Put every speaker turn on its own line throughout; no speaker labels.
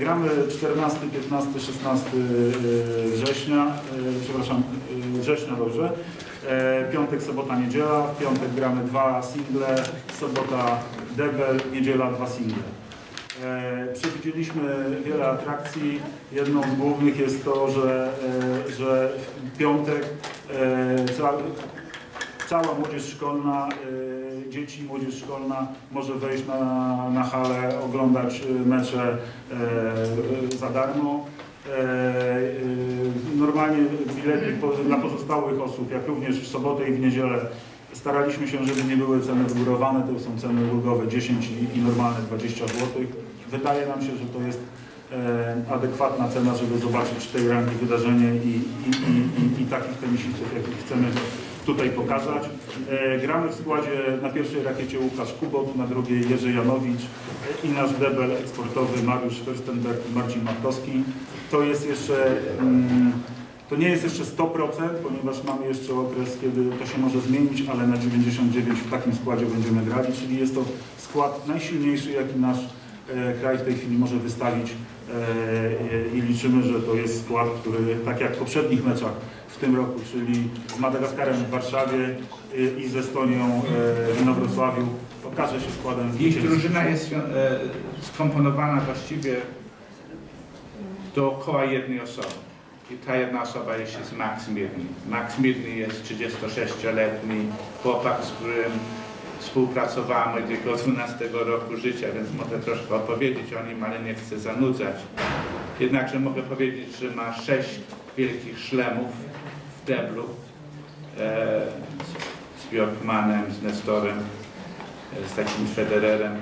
Gramy 14, 15, 16 e, września, e, przepraszam, e, września dobrze. E, Piątek, sobota, niedziela. W piątek gramy dwa single, sobota debel, niedziela dwa single. Przewidzieliśmy wiele atrakcji. Jedną z głównych jest to, że, że w piątek cała młodzież szkolna, e, dzieci, młodzież szkolna może wejść na, na halę, oglądać e, mecze e, za darmo. E, Normalnie bilety dla pozostałych osób, jak również w sobotę i w niedzielę staraliśmy się, żeby nie były ceny wygórowane, to są ceny ulgowe 10 i, i normalne 20 zł. Wydaje nam się, że to jest e, adekwatna cena, żeby zobaczyć tej rangi wydarzenie i, i, i, i, i takich tenisistów, jakich chcemy tutaj pokazać. E, gramy w składzie na pierwszej rakiecie Łukasz Kubot, na drugiej Jerzy Janowicz e, i nasz debel eksportowy Mariusz Fürstenberg i Marcin Markowski. To jest jeszcze, mm, to nie jest jeszcze 100%, ponieważ mamy jeszcze okres, kiedy to się może zmienić, ale na 99 w takim składzie będziemy grali, czyli jest to skład najsilniejszy, jaki nasz kraj w tej chwili może wystawić e, i liczymy, że to jest skład, który tak jak w poprzednich meczach w tym roku, czyli z Madagaskarem w Warszawie e, i z Estonią e, w Inowrocławiu, okaże się składem
Ich
zwycięzców.
drużyna jest e, skomponowana właściwie dookoła jednej osoby. I ta jedna osoba jest jest Max Mirny. Max Mirny jest 36-letni chłopak, z którym współpracowałem od jego 12 roku życia, więc mogę troszkę opowiedzieć o nim, ale nie chcę zanudzać. Jednakże mogę powiedzieć, że ma sześć wielkich szlemów w deblu e, z, z Bjorkmanem, z Nestorem, e, z takim Federerem,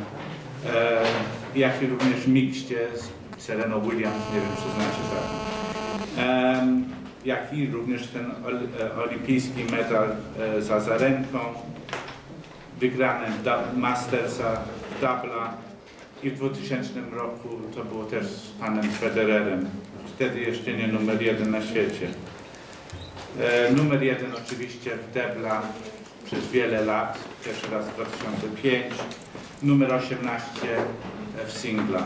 e, jak i również mikście z Sereną Williams, nie wiem czy znacie tak. Em, jak i również ten e, olimpijski medal e, za Zarenką, wygrany da- Mastersa, Dubla i w 2000 roku to było też z panem Federerem. Wtedy jeszcze nie numer jeden na świecie. E, numer jeden oczywiście w Debla przez wiele lat, pierwszy raz w 2005, numer 18 w singla.